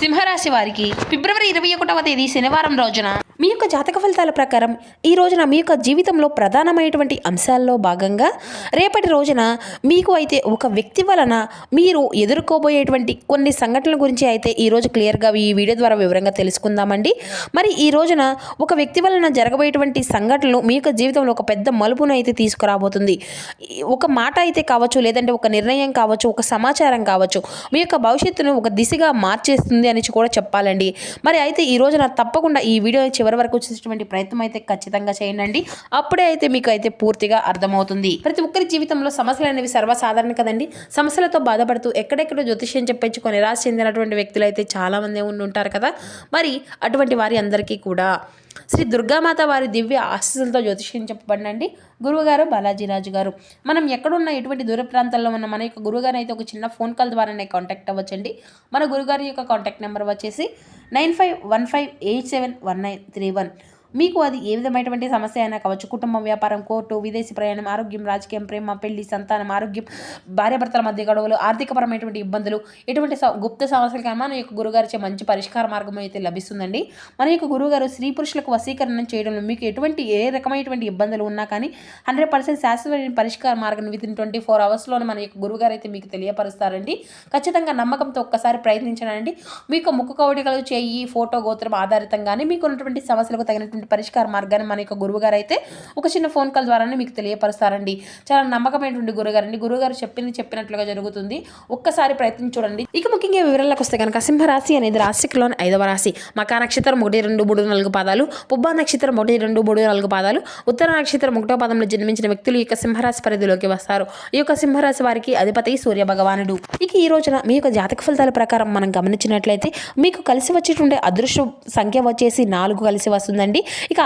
సింహరాశి వారికి ఫిబ్రవరి ఇరవై ఒకటవ తేదీ శనివారం రోజున మీ యొక్క జాతక ఫలితాల ప్రకారం ఈ రోజున మీ యొక్క జీవితంలో ప్రధానమైనటువంటి అంశాల్లో భాగంగా రేపటి రోజున మీకు అయితే ఒక వ్యక్తి వలన మీరు ఎదుర్కోబోయేటువంటి కొన్ని సంఘటనల గురించి అయితే ఈరోజు క్లియర్గా ఈ వీడియో ద్వారా వివరంగా తెలుసుకుందామండి. మరి ఈ రోజున ఒక వ్యక్తి వలన జరగబోయేటువంటి సంఘటనలు మీ యొక్క జీవితంలో ఒక పెద్ద మలుపును అయితే తీసుకురాబోతుంది. ఒక మాట అయితే కావచ్చు లేదంటే ఒక నిర్ణయం కావచ్చు ఒక సమాచారం కావచ్చు మీ యొక్క భవిష్యత్తును ఒక దిశగా మార్చేస్తుంది అని కూడా చెప్పాలండి. మరి అయితే ఈ రోజున తప్పకుండా ఈ వీడియో చివరి వరకు చూసేటువంటి ప్రయత్నం అయితే ఖచ్చితంగా చేయండి. అప్పుడే అయితే మీకు అయితే పూర్తిగా అర్థమవుతుంది. ప్రతి ఒక్కరి జీవితంలో సమస్యలు అనేవి సర్వసాధారణ కదండి. సమస్యలతో బాధపడుతూ ఎక్కడెక్కడ జ్యోతిష్యం చెప్పించుకొని నిరాశ చెందినటువంటి వ్యక్తులు అయితే చాలామంది ఉండి ఉంటారు కదా. మరి అటువంటి వారి అందరికీ కూడా శ్రీ దుర్గామాత వారి దివ్య ఆశీస్సులతో జ్యోతిష్యం చెప్పబడినండి. గురువుగారు బాలాజీరాజు గారు మనం ఎక్కడున్న ఎటువంటి దూర ప్రాంతాల్లో ఉన్న మన యొక్క గురువుగారు అయితే ఒక చిన్న ఫోన్ కాల్ ద్వారానే కాంటాక్ట్ అవ్వచ్చండి. మన గురుగారి యొక్క కాంటాక్ట్ నెంబర్ వచ్చేసి nine five one five eight seven one nine three one. మీకు అది ఏ విధమైనటువంటి సమస్య అయినా కావచ్చు కుటుంబం వ్యాపారం కోర్టు విదేశీ ప్రయాణం ఆరోగ్యం రాజకీయం ప్రేమ పెళ్ళి సంతానం ఆరోగ్యం భార్యాభర్తల మధ్య గొడవలు ఆర్థికపరమైనటువంటి ఇబ్బందులు ఎటువంటి గుప్త సమస్యలకైనా మన యొక్క గురుగారిచే మంచి పరిష్కార మార్గం అయితే లభిస్తుందండి. మన యొక్క గురుగారు స్త్రీ పురుషులకు వశీకరణం చేయడంలో మీకు ఎటువంటి ఏ రకమైనటువంటి ఇబ్బందులు ఉన్నా కానీ హండ్రెడ్ పర్సెంట్ శాశ్వత పరిష్కార మార్గం విత్ ఇన్ ట్వంటీ ఫోర్ అవర్స్లోనే మన యొక్క గురుగారు అయితే మీకు తెలియపరుస్తారండి. ఖచ్చితంగా నమ్మకంతో ఒక్కసారి ప్రయత్నించనండి. మీకు ముక్కు కవడికలు చేయి ఫోటో గోత్రం ఆధారితంగానే మీకు ఉన్నటువంటి సమస్యలకు తగినటువంటి పరిష్కార మార్గాన్ని మన యొక్క గురువుగారు అయితే ఒక చిన్న ఫోన్ కాల్ ద్వారానే మీకు తెలియపరుస్తారండి. చాలా నమ్మకమైనటువంటి గురుగారు అండి గురుగారు చెప్పింది చెప్పినట్లుగా జరుగుతుంది. ఒక్కసారి ప్రయత్నం చూడండి. ఇక ముఖ్యంగా వివరాలకు వస్తే కనుక సింహరాశి అనేది రాశిలోని ఐదవ రాశి. మకా నక్షత్రం ఒకటి రెండు మూడు నాలుగు పాదాలు. పుబ్బా నక్షత్రం ఒకటి రెండు మూడు నాలుగు పాదాలు. ఉత్తర నక్షత్రం ఒకటో పాదంలో జన్మించిన వ్యక్తులు ఈ యొక్క సింహరాశి పరిధిలోకి వస్తారు. ఈ యొక్క సింహరాశి వారికి అధిపతి సూర్య భగవానుడు. ఇక ఈ రోజున మీ యొక్క జాతక ఫలితాల ప్రకారం మనం గమనించినట్లయితే మీకు కలిసి వచ్చేటువంటి అదృష్ట సంఖ్య వచ్చేసి నాలుగు కలిసి వస్తుందండి. ఇక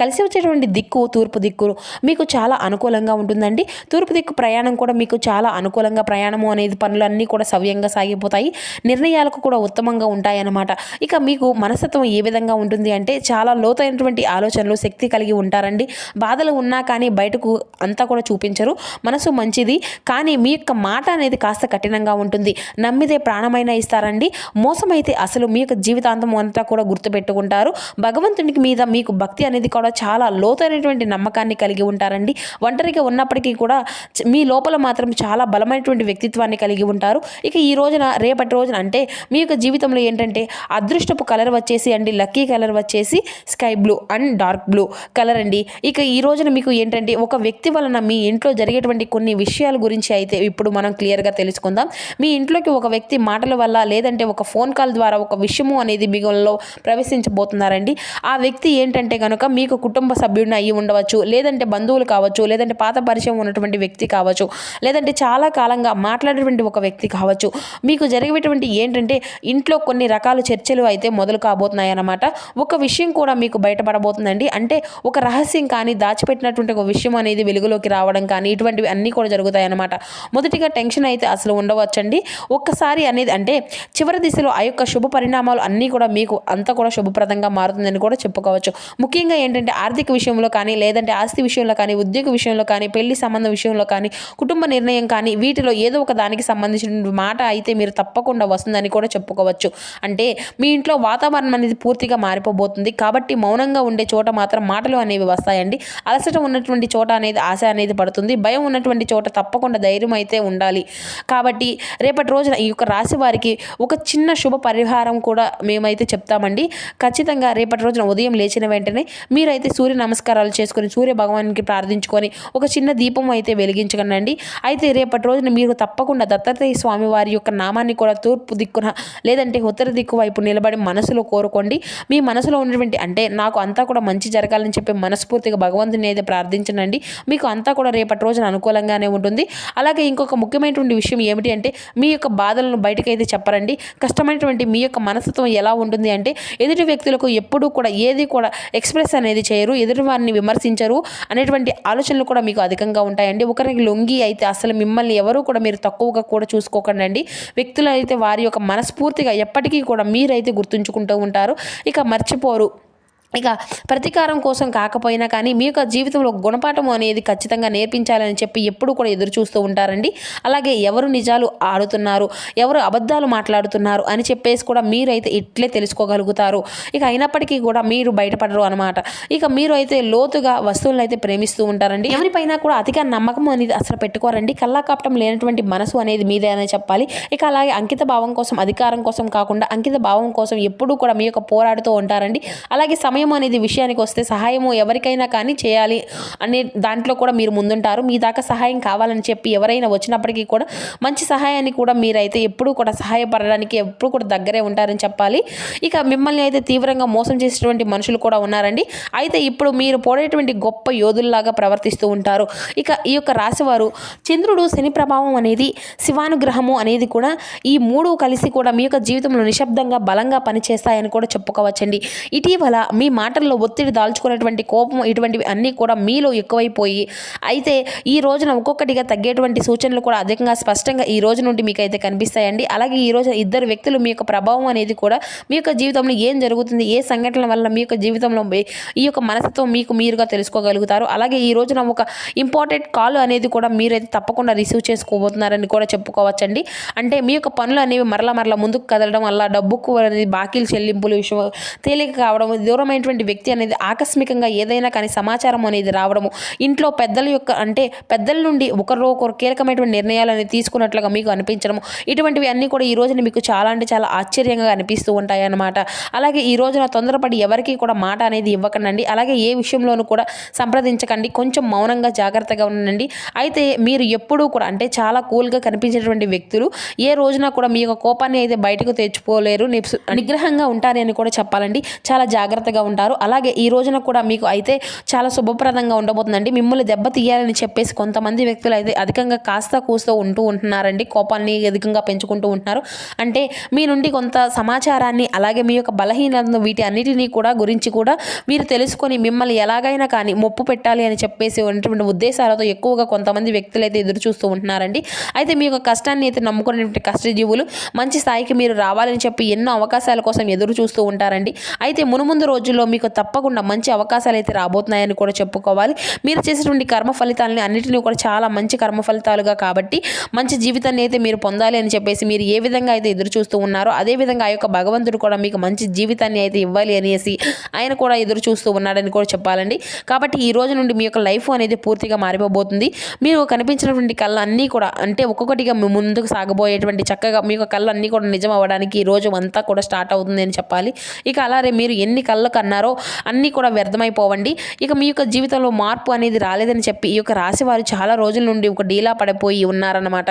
కలిసి వచ్చేటువంటి దిక్కు తూర్పు దిక్కు మీకు చాలా అనుకూలంగా ఉంటుందండి. తూర్పు దిక్కు ప్రయాణం కూడా మీకు చాలా అనుకూలంగా ప్రయాణము అనేది పనులన్నీ కూడా సవ్యంగా సాగిపోతాయి. నిర్ణయాలకు కూడా ఉత్తమంగా ఉంటాయన్నమాట. ఇక మీకు మనస్తత్వం ఏ విధంగా ఉంటుంది అంటే చాలా లోతైనటువంటి ఆలోచనలు శక్తి కలిగి ఉంటారండి. బాధలు ఉన్నా కానీ బయటకు అంతా కూడా చూపించరు. మనసు మంచిది. కానీ మీ యొక్క మాట అనేది కాస్త కఠినంగా ఉంటుంది. నమ్మితే ప్రాణమైనా ఇస్తారండి. మోసమైతే అసలు మీ యొక్క జీవితాంతం అంతా కూడా గుర్తుపెట్టుకుంటారు. భగవంతునికి మీద మీకు భక్తి అనేది కూడా చాలా లోతైనటువంటి నమ్మకాన్ని కలిగి ఉంటారండి. ఒంటరిగా ఉన్నప్పటికీ కూడా మీ లోపల మాత్రం చాలా బలమైనటువంటి వ్యక్తిత్వాన్ని కలిగి ఉంటారు. ఇక ఈ రోజున రేపటి రోజున అంటే మీ యొక్క జీవితంలో ఏంటంటే అదృష్టపు కలర్ వచ్చేసి అండి లక్కీ కలర్ వచ్చేసి sky blue and dark blue colour అండి. ఇక ఈ రోజున మీకు ఏంటంటే ఒక వ్యక్తి వలన మీ ఇంట్లో జరిగేటువంటి కొన్ని విషయాల గురించి అయితే ఇప్పుడు మనం క్లియర్గా తెలుసుకుందాం. మీ ఇంట్లోకి ఒక వ్యక్తి మాటల వల్ల లేదంటే ఒక ఫోన్ కాల్ ద్వారా ఒక విషయము అనేది మీలో ప్రవేశించబోతున్నారండి. ఆ వ్యక్తి ఏంటంటే కనుక మీకు కుటుంబ సభ్యుడిని అయ్యి ఉండవచ్చు లేదంటే బంధువులు కావచ్చు లేదంటే పాత పరిచయం ఉన్నటువంటి వ్యక్తి కావచ్చు లేదంటే చాలా కాలంగా మాట్లాడేటువంటి ఒక వ్యక్తి కావచ్చు. మీకు జరిగేటువంటి ఏంటంటే ఇంట్లో కొన్ని రకాల చర్చలు అయితే మొదలు కాబోతున్నాయి అన్నమాట. ఒక విషయం కూడా మీకు బయటపడబోతుందండి. అంటే ఒక రహస్యం కానీ దాచిపెట్టినటువంటి ఒక విషయం అనేది వెలుగులోకి రావడం కానీ ఇటువంటివి అన్నీ కూడా జరుగుతాయి అన్నమాట. మొదటిగా టెన్షన్ అయితే అసలు ఉండవచ్చండి. ఒక్కసారి అనేది అంటే చివరి దిశలో ఆ యొక్క శుభ పరిణామాలు అన్నీ కూడా మీకు అంతా కూడా శుభప్రదంగా మారుతుందని కూడా చెప్పుకోవచ్చు. ముఖ్యంగా ఏంటంటే ఆర్థిక విషయంలో కానీ లేదంటే ఆస్తి విషయంలో కానీ ఉద్యోగ విషయంలో కానీ పెళ్ళి సంబంధం విషయంలో కానీ కుటుంబ నిర్ణయం కానీ వీటిలో ఏదో ఒక దానికి సంబంధించిన మాట అయితే మీరు తప్పకుండా వస్తుందని కూడా చెప్పుకోవచ్చు. అంటే మీ ఇంట్లో వాతావరణం అనేది పూర్తిగా మారిపోబోతుంది. కాబట్టి మౌనంగా ఉండే చోట మాత్రం మాటలు అనేవి వస్తాయండి. అలసట ఉన్నటువంటి చోట అనేది ఆశ అనేది పడుతుంది. భయం ఉన్నటువంటి చోట తప్పకుండా ధైర్యం అయితే ఉండాలి. కాబట్టి రేపటి రోజున ఈ యొక్క రాశి వారికి ఒక చిన్న శుభ పరిహారం కూడా మేమైతే చెప్తామండి. ఖచ్చితంగా రేపటి రోజున ఉదయం లేచిన వెంటనే మీరైతే సూర్య నమస్కారాలు చేసుకొని సూర్య భగవానికి ప్రార్థించుకొని ఒక చిన్న దీపం అయితే వెలిగించకండి అయితే రేపటి రోజున మీరు తప్పకుండా దత్తాత్రేయ స్వామి వారి యొక్క నామాన్ని కూడా తూర్పు దిక్కున లేదంటే ఉత్తర దిక్కు వైపు నిలబడి మనసులో కోరుకోండి. మీ మనసులో ఉన్నటువంటి అంటే నాకు అంతా కూడా మంచి జరగాలని చెప్పి మనస్ఫూర్తిగా భగవంతుని అయితే ప్రార్థించనండి. మీకు అంతా కూడా రేపటి రోజున అనుకూలంగానే ఉంటుంది. అలాగే ఇంకొక ముఖ్యమైనటువంటి విషయం ఏమిటి అంటే మీ యొక్క బాధలను బయటకైతే చెప్పరండి. కష్టమైనటువంటి మీ యొక్క మనస్తత్వం ఎలా ఉంటుంది అంటే ఎదుటి వ్యక్తులకు ఎప్పుడూ కూడా ఏది కూడా ఎక్స్ప్రెస్ అనేది చేయరు ఎదుటి వారిని విమర్శించరు అనేటువంటి ఆలోచనలు కూడా మీకు అధికంగా ఉంటాయండి. ఒకరికి లొంగి అయితే అసలు మిమ్మల్ని ఎవరు కూడా మీరు తక్కువగా కూడా చూసుకోకండి అండి. వ్యక్తులు అయితే వారి యొక్క మనస్ఫూర్తిగా ఎప్పటికీ కూడా మీరైతే గుర్తుంచుకుంటూ ఉంటారు. ఇక మర్చిపోరు. ఇక ప్రతీకారం కోసం కాకపోయినా కానీ మీ యొక్క జీవితంలో గుణపాఠం అనేది ఖచ్చితంగా నేర్పించాలని చెప్పి ఎప్పుడు కూడా ఎదురు చూస్తూ ఉంటారండి. అలాగే ఎవరు నిజాలు ఆడుతున్నారు ఎవరు అబద్ధాలు మాట్లాడుతున్నారు అని చెప్పేసి కూడా మీరైతే ఇట్లే తెలుసుకోగలుగుతారు. ఇక అయినప్పటికీ కూడా మీరు బయటపడరు అనమాట ఇక మీరు అయితే లోతుగా వస్తువులను అయితే ప్రేమిస్తూ ఉంటారండి. ఎవరిపైన కూడా అతిగా నమ్మకం అనేది అసలు పెట్టుకోరండి. కల్లాకాపటం లేనటువంటి మనసు అనేది మీదే అని చెప్పాలి. ఇక అలాగే అంకిత భావం కోసం అధికారం కోసం కాకుండా అంకిత భావం కోసం ఎప్పుడూ కూడా మీ యొక్క పోరాడుతూ ఉంటారండి. అలాగే సమయం అనేది విషయానికి వస్తే సహాయము ఎవరికైనా కానీ చేయాలి అనే దాంట్లో కూడా మీరు ముందుంటారు. మీ దాకా సహాయం కావాలని చెప్పి ఎవరైనా వచ్చినప్పటికీ కూడా మంచి సహాయాన్ని కూడా మీరైతే ఎప్పుడూ కూడా సహాయపడడానికి ఎప్పుడు కూడా దగ్గరే ఉంటారని చెప్పాలి. ఇక మిమ్మల్ని అయితే తీవ్రంగా మోసం చేసేటువంటి మనుషులు కూడా ఉన్నారండి. అయితే ఇప్పుడు మీరు పోడేటువంటి గొప్ప యోధుల్లాగా ప్రవర్తిస్తూ ఉంటారు. ఇక ఈ యొక్క రాశివారు చంద్రుడు శని ప్రభావం అనేది శివానుగ్రహము అనేది కూడా ఈ మూడు కలిసి కూడా మీ యొక్క జీవితంలో నిశ్శబ్దంగా బలంగా పనిచేస్తాయని కూడా చెప్పుకోవచ్చండి. ఇటీవల మీ మాటల్లో ఒత్తిడి దాల్చుకునేటువంటి కోపం ఇటువంటివి అన్నీ కూడా మీలో ఎక్కువైపోయి అయితే ఈ రోజున ఒక్కొక్కటిగా తగ్గేటువంటి సూచనలు కూడా అధికంగా స్పష్టంగా ఈ రోజు నుండి మీకు అయితే కనిపిస్తాయండి. అలాగే ఈ రోజు ఇద్దరు వ్యక్తులు మీ యొక్క ప్రభావం అనేది కూడా మీ యొక్క జీవితంలో ఏం జరుగుతుంది ఏ సంఘటనల వల్ల మీ యొక్క జీవితంలో ఈ యొక్క మనసుతో మీకు మీరుగా తెలుసుకోగలుగుతారు. అలాగే ఈ రోజున ఒక ఇంపార్టెంట్ కాల్ అనేది కూడా మీరైతే తప్పకుండా రిసీవ్ చేసుకోబోతున్నారని కూడా చెప్పుకోవచ్చండి. అంటే మీ యొక్క పనులు అనేవి మరల మరల ముందుకు కదలడం వల్ల డబ్బుకు అనేది బాకీలు చెల్లింపులు విషయం తేలిక కావడం దూరమైన దూరమైనటువంటి వ్యక్తి అనేది ఆకస్మికంగా ఏదైనా కానీ సమాచారం అనేది రావడము ఇంట్లో పెద్దల యొక్క అంటే పెద్దల నుండి ఒకరు ఒకరు కీలకమైనటువంటి నిర్ణయాలు అనేది తీసుకున్నట్లుగా మీకు అనిపించడము. ఇటువంటివి అన్నీ కూడా ఈ రోజున మీకు చాలా అంటే చాలా ఆశ్చర్యంగా అనిపిస్తూ ఉంటాయి అన్నమాట. అలాగే ఈ రోజున తొందరపడి ఎవరికి కూడా మాట అనేది ఇవ్వకండి అలాగే ఏ విషయంలోనూ కూడా సంప్రదించకండి. కొంచెం మౌనంగా జాగ్రత్తగా ఉండండి. అయితే మీరు ఎప్పుడూ కూడా అంటే చాలా కూల్గా కనిపించేటువంటి వ్యక్తులు ఏ రోజున కూడా మీ యొక్క కోపాన్ని అయితే బయటకు తెచ్చుకోలేరు. నిగ్రహంగా ఉంటారని కూడా చెప్పాలండి. చాలా జాగ్రత్తగా ఉంటారు. అలాగే ఈ రోజున కూడా మీకు అయితే చాలా శుభప్రదంగా ఉండబోతుందండి. మిమ్మల్ని దెబ్బ తీయాలని చెప్పేసి కొంతమంది వ్యక్తులు అయితే అధికంగా కాస్త కూస్తూ ఉంటూ ఉంటున్నారండి. కోపాన్ని అధికంగా పెంచుకుంటూ ఉంటున్నారు. అంటే మీ నుండి కొంత సమాచారాన్ని అలాగే మీ యొక్క బలహీనతను వీటి అన్నిటినీ కూడా గురించి కూడా మీరు తెలుసుకొని మిమ్మల్ని ఎలాగైనా కానీ మొప్పు పెట్టాలి అని చెప్పేసి ఉన్నటువంటి ఉద్దేశాలతో ఎక్కువగా కొంతమంది వ్యక్తులు అయితే ఎదురు చూస్తూ ఉంటున్నారండి. అయితే మీ యొక్క కష్టాన్ని అయితే నమ్ముకునేటువంటి కష్టజీవులు మంచి స్థాయికి మీరు రావాలని చెప్పి ఎన్నో అవకాశాల కోసం ఎదురు చూస్తూ ఉంటారండి. అయితే మునుముందు రోజుల్లో మీకు తప్పకుండా మంచి అవకాశాలు అయితే రాబోతున్నాయని కూడా చెప్పుకోవాలి. మీరు చేసేటువంటి కర్మ ఫలితాలని అన్నిటినీ కూడా చాలా మంచి కర్మ ఫలితాలుగా కాబట్టి మంచి జీవితాన్ని అయితే మీరు పొందాలి అని చెప్పేసి మీరు ఏ విధంగా అయితే ఎదురు చూస్తూ ఉన్నారో అదే విధంగా ఆ యొక్క భగవంతుడు కూడా మీకు మంచి జీవితాన్ని అయితే ఇవ్వాలి అనేసి ఆయన కూడా ఎదురు చూస్తూ ఉన్నాడని కూడా చెప్పాలండి. కాబట్టి ఈ రోజు నుండి మీ యొక్క లైఫ్ అనేది పూర్తిగా మారిపోబోతుంది. మీరు కనిపించినటువంటి కళ్ళు అన్నీ కూడా అంటే ఒక్కొక్కటిగా ముందుకు సాగబోయేటువంటి చక్కగా మీ యొక్క కళ్ళు అన్నీ కూడా నిజం అవ్వడానికి ఈ రోజు అంతా కూడా స్టార్ట్ అవుతుంది అని చెప్పాలి. ఇక అలాగే మీరు ఎన్ని కళ్ళు అన్నారో అన్నీ కూడా వ్యర్థమైపోవండి. ఇక మీ యొక్క జీవితంలో మార్పు అనేది రాలేదని చెప్పి ఈ యొక్క రాశి వారు చాలా రోజుల నుండి ఒక డీలా పడిపోయి ఉన్నారన్నమాట.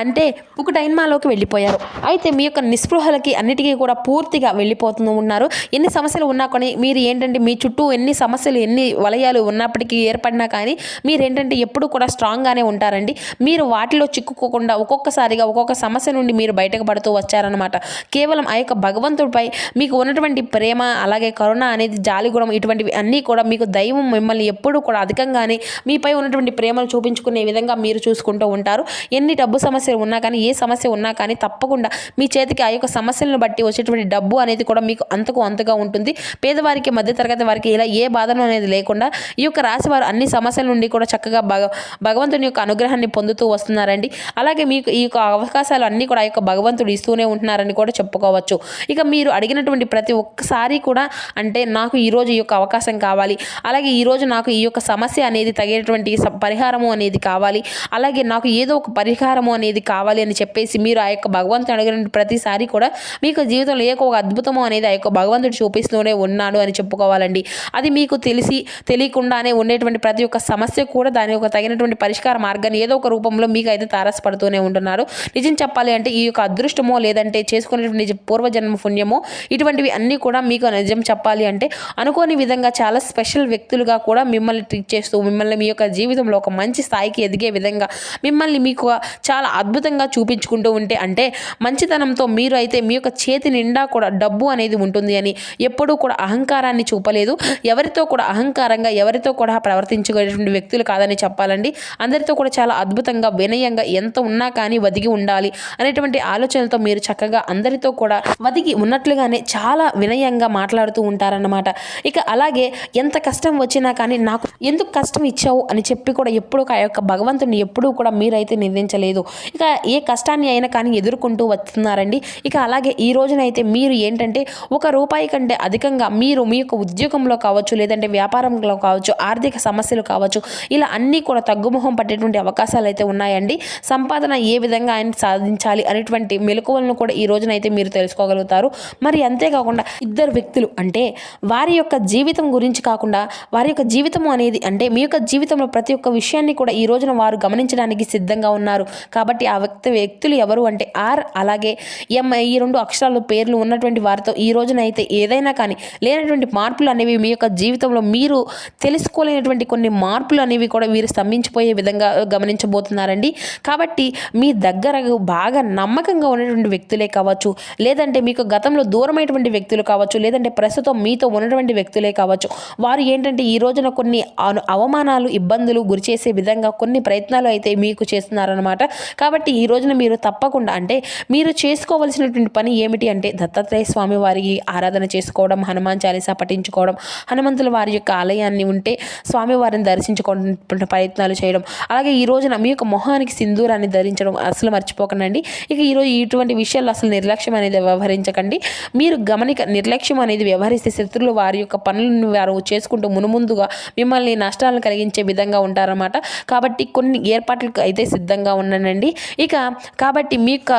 అంటే ఒక డైన్మాలోకి వెళ్ళిపోయారు. అయితే మీ యొక్క నిస్పృహలకి అన్నిటికీ కూడా పూర్తిగా వెళ్ళిపోతూ ఉన్నారు. ఎన్ని సమస్యలు ఉన్నా కానీ మీరు ఏంటంటే మీ చుట్టూ ఎన్ని సమస్యలు ఎన్ని వలయాలు ఉన్నప్పటికీ ఏర్పడినా కానీ మీరు ఏంటంటే ఎప్పుడు కూడా స్ట్రాంగ్గానే ఉంటారండి. మీరు వాటిలో చిక్కుకోకుండా ఒక్కొక్కసారిగా ఒక్కొక్క సమస్య నుండి మీరు బయటకు పడుతూ వచ్చారనమాట కేవలం ఆ యొక్క భగవంతుడిపై మీకు ఉన్నటువంటి ప్రేమ అలాగే కరుణ అనేది జాలి గుణం ఇటువంటివి అన్నీ కూడా మీకు దైవం మిమ్మల్ని ఎప్పుడూ కూడా అధికంగానే మీపై ఉన్నటువంటి ప్రేమను చూపించుకునే విధంగా మీరు చూసుకుంటూ ఉంటారు. ఎన్ని డబ్బు సమస్యలు ఉన్నా కానీ ఏ సమస్య ఉన్నా కానీ తప్పకుండా మీ చేతికి ఆ యొక్క సమస్యలను బట్టి వచ్చేటువంటి డబ్బు అనేది కూడా మీకు అంతకు అంతగా ఉంటుంది. పేదవారికి మధ్యతరగతి వారికి ఇలా ఏ బాధను అనేది లేకుండా ఈ యొక్క రాశి వారు అన్ని సమస్యల నుండి కూడా చక్కగా భగ భగవంతుని యొక్క అనుగ్రహాన్ని పొందుతూ వస్తున్నారండి. అలాగే మీకు ఈ యొక్క అవకాశాలు అన్నీ కూడా ఆ యొక్క భగవంతుడు ఇస్తూనే ఉంటున్నారని కూడా చెప్పుకోవచ్చు. ఇక మీరు అడిగినటువంటి ప్రతి ఒక్కసారి కూడా అంటే నాకు ఈరోజు ఈ యొక్క అవకాశం కావాలి. అలాగే ఈరోజు నాకు ఈ యొక్క సమస్య అనేది తగినటువంటి పరిహారము అనేది కావాలి. అలాగే నాకు ఏదో ఒక పరిహారము అనేది కావాలి అని చెప్పేసి మీరు ఆ యొక్క భగవంతుని అడిగిన ప్రతిసారి కూడా మీకు జీవితంలో ఏ ఒక అద్భుతము అనేది ఆ యొక్క భగవంతుడు చూపిస్తూనే ఉన్నాడు అని చెప్పుకోవాలండి. అది మీకు తెలిసి తెలియకుండానే ఉండేటువంటి ప్రతి ఒక్క సమస్య కూడా దాని యొక్క తగినటువంటి పరిష్కార మార్గాన్ని ఏదో ఒక రూపంలో మీకు అయితే తారసపడుతూనే ఉంటున్నారు. నిజం చెప్పాలి అంటే ఈ యొక్క అదృష్టమో లేదంటే చేసుకునేటువంటి పూర్వజన్మ పుణ్యమో ఇటువంటివి అన్నీ కూడా మీకు నిజం చెప్పాలి అంటే అనుకోని విధంగా చాలా స్పెషల్ వ్యక్తులుగా కూడా మిమ్మల్ని ట్రీట్ చేస్తూ మిమ్మల్ని మీ యొక్క జీవితంలో ఒక మంచి స్థాయికి ఎదిగే విధంగా మిమ్మల్ని మీకు చాలా అద్భుతంగా చూపించుకుంటూ ఉంటే అంటే మంచితనంతో మీరు అయితే మీ యొక్క చేతి నిండా కూడా డబ్బు అనేది ఉంటుంది అని ఎప్పుడూ కూడా అహంకారాన్ని చూపలేదు. ఎవరితో కూడా అహంకారంగా ఎవరితో కూడా ప్రవర్తించుకునేటువంటి వ్యక్తులు కాదని చెప్పాలండి. అందరితో కూడా చాలా అద్భుతంగా వినయంగా ఎంత ఉన్నా కానీ వదిగి ఉండాలి అనేటువంటి ఆలోచనలతో మీరు చక్కగా అందరితో కూడా వదిగి ఉన్నట్లుగానే చాలా వినయంగా మాట్లాడుతూ ఉంటారని అన్నమాట ఇక అలాగే ఎంత కష్టం వచ్చినా కానీ నాకు ఎందుకు కష్టం ఇచ్చావు అని చెప్పి కూడా ఎప్పుడు ఆ యొక్క భగవంతుని ఎప్పుడూ కూడా మీరైతే నిందించలేదు. ఇక ఏ కష్టాన్ని అయినా కానీ ఎదుర్కొంటూ వస్తున్నారండి. ఇక అలాగే ఈ రోజునైతే మీరు ఏంటంటే ఒక రూపాయి కంటే అధికంగా మీరు మీ యొక్క ఉద్యోగంలో కావచ్చు లేదంటే వ్యాపారంలో కావచ్చు ఆర్థిక సమస్యలు కావచ్చు ఇలా అన్నీ కూడా తగ్గుముఖం పట్టేటువంటి అవకాశాలు అయితే ఉన్నాయండి. సంపాదన ఏ విధంగా ఆయన సాధించాలి అనేటువంటి మెలకువలను కూడా ఈ రోజునైతే మీరు తెలుసుకోగలుగుతారు. మరి అంతేకాకుండా ఇద్దరు వ్యక్తులు అంటే వారి యొక్క జీవితం గురించి కాకుండా వారి యొక్క జీవితం అనేది అంటే మీ యొక్క జీవితంలో ప్రతి ఒక్క విషయాన్ని కూడా ఈ రోజున వారు గమనించడానికి సిద్ధంగా ఉన్నారు. కాబట్టి ఆ వ్యక్తి వ్యక్తులు ఎవరు అంటే ఆర్ అలాగే ఎం ఈ రెండు అక్షరాలు పేర్లు ఉన్నటువంటి వారితో ఈ రోజున అయితే ఏదైనా కానీ లేనటువంటి మార్పులు అనేవి మీ యొక్క జీవితంలో మీరు తెలుసుకోలేనటువంటి కొన్ని మార్పులు అనేవి కూడా వీరు స్తంభించిపోయే విధంగా గమనించబోతున్నారండి. కాబట్టి మీ దగ్గర బాగా నమ్మకంగా ఉన్నటువంటి వ్యక్తులే కావచ్చు లేదంటే మీకు గతంలో దూరమైనటువంటి వ్యక్తులు కావచ్చు లేదంటే ప్రస్తుతం మీ మీతో ఉన్నటువంటి వ్యక్తులే కావచ్చు. వారు ఏంటంటే ఈ రోజున కొన్ని అను- అవమానాలు ఇబ్బందులు గురిచేసే విధంగా కొన్ని ప్రయత్నాలు అయితే మీకు చేస్తున్నారనమాట కాబట్టి ఈ రోజున మీరు తప్పకుండా అంటే మీరు చేసుకోవలసినటువంటి పని ఏమిటి అంటే దత్తాత్రేయ స్వామి వారికి ఆరాధన చేసుకోవడం హనుమాన్ చాలీసా పఠించుకోవడం హనుమంతుల వారి యొక్క ఆలయాన్ని ఉంటే స్వామివారిని దర్శించుకోవడం ప్రయత్నాలు చేయడం అలాగే ఈ రోజున మీ యొక్క మొహానికి సింధూరాన్ని ధరించడం అసలు మర్చిపోకండి. ఇక ఈరోజు ఇటువంటి విషయాల్లో అసలు నిర్లక్ష్యం అనేది వ్యవహరించకండి. మీరు గమనిక నిర్లక్ష్యం అనేది వ్యవహరిస్తే శత్రులు వారి యొక్క పనులను వారు చేసుకుంటూ మునుముందుగా మిమ్మల్ని నష్టాలను కలిగించే విధంగా ఉంటారన్నమాట. కాబట్టి కొన్ని ఏర్పాట్లకు అయితే సిద్ధంగా ఉండండి ఇక కాబట్టి మీ యొక్క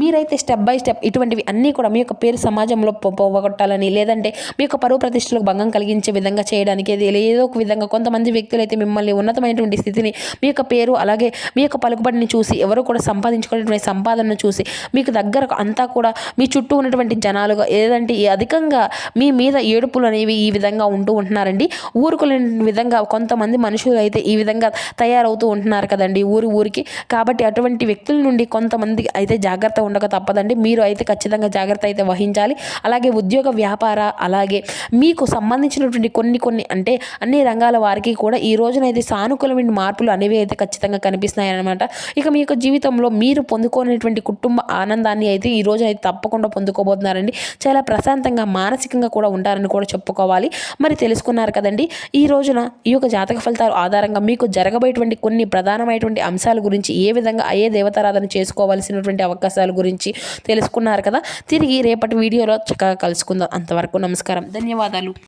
మీరైతే స్టెప్ బై స్టెప్ ఇటువంటివి అన్నీ కూడా మీ యొక్క పేరు సమాజంలో పోగొట్టాలని లేదంటే మీ యొక్క పరువు ప్రతిష్టలకు భంగం కలిగించే విధంగా చేయడానికి ఏదో ఒక విధంగా కొంతమంది వ్యక్తులు అయితే మిమ్మల్ని ఉన్నతమైనటువంటి స్థితిని మీ యొక్క పేరు అలాగే మీ యొక్క పలుకుబడిని చూసి ఎవరు కూడా సంపాదించుకునేటువంటి సంపాదనను చూసి మీకు దగ్గర అంతా కూడా మీ చుట్టూ ఉన్నటువంటి జనాలుగా ఏదంటే అధికంగా మీ మీద ఏడుపులు అనేవి ఈ విధంగా ఉంటూ ఉంటున్నారండి. ఊరుకోలేని విధంగా కొంతమంది మనుషులు అయితే ఈ విధంగా తయారవుతూ ఉంటున్నారు కదండి ఊరు ఊరికి. కాబట్టి అటువంటి వ్యక్తుల నుండి కొంతమంది అయితే జాగ్రత్త ఉండక తప్పదండి. మీరు అయితే ఖచ్చితంగా జాగ్రత్త అయితే వహించాలి. అలాగే ఉద్యోగ వ్యాపార అలాగే మీకు సంబంధించినటువంటి కొన్ని కొన్ని అంటే అన్ని రంగాల వారికి కూడా ఈ రోజునైతే సానుకూలమైన మార్పులు అనేవి అయితే ఖచ్చితంగా కనిపిస్తున్నాయన్నమాట. ఇక మీ యొక్క జీవితంలో మీరు పొందుకోనటువంటి కుటుంబ ఆనందాన్ని అయితే ఈ రోజు అయితే తప్పకుండా పొందుకోబోతున్నారండి. చాలా ప్రశాంతంగా మానసికంగా కూడా ఉంటారని కూడా చెప్పుకోవాలి. మరి తెలుసుకున్నారు కదండి ఈ రోజున ఈ యొక్క జాతక ఫలితాలు ఆధారంగా మీకు జరగబోయేటువంటి కొన్ని ప్రధానమైనటువంటి అంశాల గురించి ఏ విధంగా ఏ దేవతారాధన చేసుకోవాల్సినటువంటి అవకాశాల గురించి తెలుసుకున్నారు కదా. తిరిగి రేపటి వీడియోలో చక్కగా కలుసుకుందాం. అంతవరకు నమస్కారం. ధన్యవాదాలు.